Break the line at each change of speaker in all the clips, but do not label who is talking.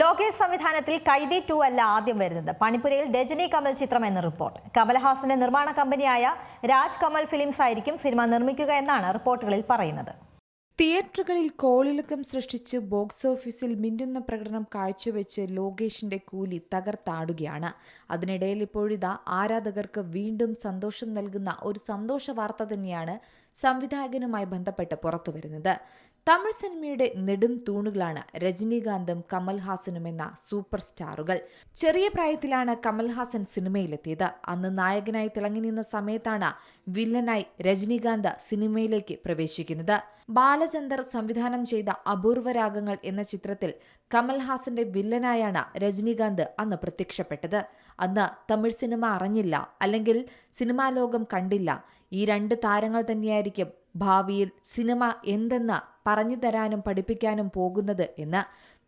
ലോകേഷ് സംവിധാനത്തിൽ കൈദി ടു അല്ല ആദ്യം വരുന്നത്. പണിപ്പുരയിൽ രജനി കമൽ ചിത്രം എന്ന റിപ്പോർട്ട്. കമൽഹാസന്റെ നിർമ്മാണ കമ്പനിയായ രാജ് കമൽ ഫിലിംസ് ആയിരിക്കും സിനിമ നിർമ്മിക്കുക എന്നാണ് റിപ്പോർട്ടുകളിൽ പറയുന്നത്.
തിയേറ്ററുകളിൽ കോളിളക്കം സൃഷ്ടിച്ച് ബോക്സ് ഓഫീസിൽ മിന്നുന്ന പ്രകടനം കാഴ്ചവെച്ച് ലോകേഷിന്റെ കൂലി തകർത്താടുകയാണ്. അതിനിടയിൽ ഇപ്പോഴിതാ ആരാധകർക്ക് വീണ്ടും സന്തോഷം നൽകുന്ന ഒരു സന്തോഷ വാർത്ത തന്നെയാണ് സംവിധായകനുമായി ബന്ധപ്പെട്ട് പുറത്തുവരുന്നത് തമിഴ് സിനിമയുടെ നെടും തൂണുകളാണ് രജനീകാന്തും കമൽഹാസനും എന്ന സൂപ്പർ സ്റ്റാറുകൾ. ചെറിയ പ്രായത്തിലാണ് കമൽഹാസൻ സിനിമയിലെത്തിയത്. അന്ന് നായകനായി തിളങ്ങി നിന്ന സമയത്താണ് വില്ലനായി രജനീകാന്ത് സിനിമയിലേക്ക് പ്രവേശിക്കുന്നത്. ബാലചന്ദർ സംവിധാനം ചെയ്ത അപൂർവരാഗങ്ങൾ എന്ന ചിത്രത്തിൽ കമൽഹാസന്റെ വില്ലനായാണ് രജനീകാന്ത് അന്ന് പ്രത്യക്ഷപ്പെട്ടത്. അന്ന് തമിഴ് സിനിമ അറിഞ്ഞില്ല അല്ലെങ്കിൽ സിനിമാ ലോകം കണ്ടില്ല ഈ രണ്ട് താരങ്ങൾ തന്നെയായിരിക്കും ഭാവിയിൽ സിനിമ എന്തെന്ന് പറഞ്ഞു തരാനും പഠിപ്പിക്കാനും പോകുന്നത് എന്ന്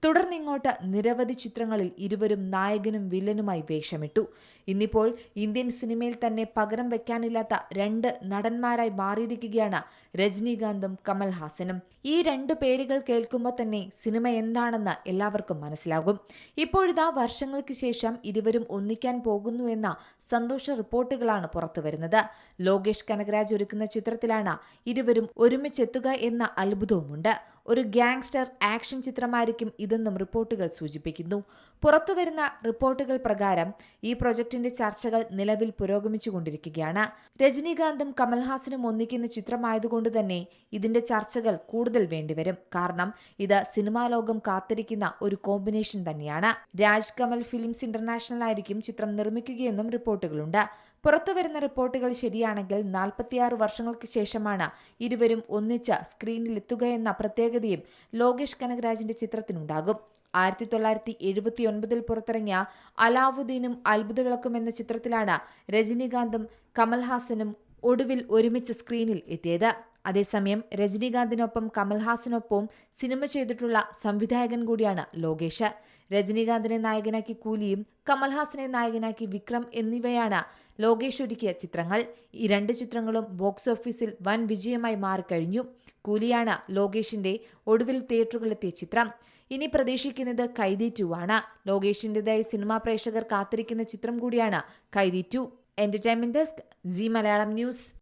തുടർന്നിങ്ങോട്ട് നിരവധി ചിത്രങ്ങളിൽ ഇരുവരും നായകനും വില്ലനുമായി വേഷമിട്ടു. ഇന്നിപ്പോൾ ഇന്ത്യൻ സിനിമയിൽ തന്നെ പകരം വെക്കാനില്ലാത്ത രണ്ട് നടന്മാരായി മാറിയിരിക്കുകയാണ് രജനീകാന്തും കമൽഹാസനും. ഈ രണ്ടു പേരുകൾ കേൾക്കുമ്പോൾ തന്നെ സിനിമ എന്താണെന്ന് എല്ലാവർക്കും മനസ്സിലാകും. ഇപ്പോഴിതാ വർഷങ്ങൾക്ക് ശേഷം ഇരുവരും ഒന്നിക്കാൻ പോകുന്നു എന്ന സന്തോഷ റിപ്പോർട്ടുകളാണ് പുറത്തുവരുന്നത്. ലോകേഷ് കനകരാജ് ഒരുക്കുന്ന ചിത്രത്തിലാണ് ഇരുവരും ഒരുമിച്ചെത്തുക എന്ന അത്ഭുതവുമുണ്ട്. ഒരു ഗ്യാങ്സ്റ്റർ ആക്ഷൻ ചിത്രമായിരിക്കും ഇതെന്നും റിപ്പോർട്ടുകൾ സൂചിപ്പിക്കുന്നു. പുറത്തുവരുന്ന റിപ്പോർട്ടുകൾ പ്രകാരം ഈ പ്രൊജക്ടിന്റെ ചർച്ചകൾ നിലവിൽ പുരോഗമിച്ചുകൊണ്ടിരിക്കുകയാണ്. രജനീകാന്തും കമൽഹാസനും ഒന്നിക്കുന്ന ചിത്രമായതുകൊണ്ട് തന്നെ ഇതിന്റെ ചർച്ചകൾ കൂടുതൽ വേണ്ടിവരും. കാരണം ഇത് സിനിമാ ലോകം കാത്തിരിക്കുന്ന ഒരു കോമ്പിനേഷൻ തന്നെയാണ്. രാജ് കമൽ ഫിലിംസ് ഇന്റർനാഷണൽ ആയിരിക്കും ചിത്രം നിർമ്മിക്കുകയെന്നും റിപ്പോർട്ടുകളുണ്ട്. പുറത്തുവരുന്ന റിപ്പോർട്ടുകൾ ശരിയാണെങ്കിൽ നാൽപ്പത്തിയാറ് വർഷങ്ങൾക്ക് ശേഷമാണ് ഇരുവരും ഒന്നിച്ച് സ്ക്രീനിലെത്തുക എന്ന പ്രത്യേകതയും ലോകേഷ് കനകരാജിന്റെ ചിത്രത്തിനുണ്ടാകും. ആയിരത്തി തൊള്ളായിരത്തി എഴുപത്തി ഒൻപതിൽ പുറത്തിറങ്ങിയ അലാവുദ്ദീനും അത്ഭുതവിളക്കും എന്ന ചിത്രത്തിലാണ് രജനീകാന്തും കമൽഹാസനും ഒടുവിൽ ഒരുമിച്ച് സ്ക്രീനിൽ എത്തിയത്. അതേസമയം രജനീകാന്തിനൊപ്പം കമൽഹാസനൊപ്പവും സിനിമ ചെയ്തിട്ടുള്ള സംവിധായകൻ കൂടിയാണ് ലോകേഷ്. രജനീകാന്തിനെ നായകനാക്കി കൂലിയും കമൽഹാസനെ നായകനാക്കി വിക്രം എന്നിവയാണ് ലോകേഷ് ഒരുക്കിയ ചിത്രങ്ങൾ. ഈ രണ്ട് ചിത്രങ്ങളും ബോക്സ് ഓഫീസിൽ വൻ വിജയമായി മാറിക്കഴിഞ്ഞു. കൂലിയാണ് ലോകേഷിന്റെ ഒടുവിൽ തിയേറ്ററുകളിലെത്തിയ ചിത്രം. ഇനി പ്രതീക്ഷിക്കുന്നത് കൈതി ടു ആണ്. ലോകേഷിന്റേതായി സിനിമാ പ്രേക്ഷകർ കാത്തിരിക്കുന്ന ചിത്രം കൂടിയാണ് Kaithi two. Entertainment desk Zee Malayalam news.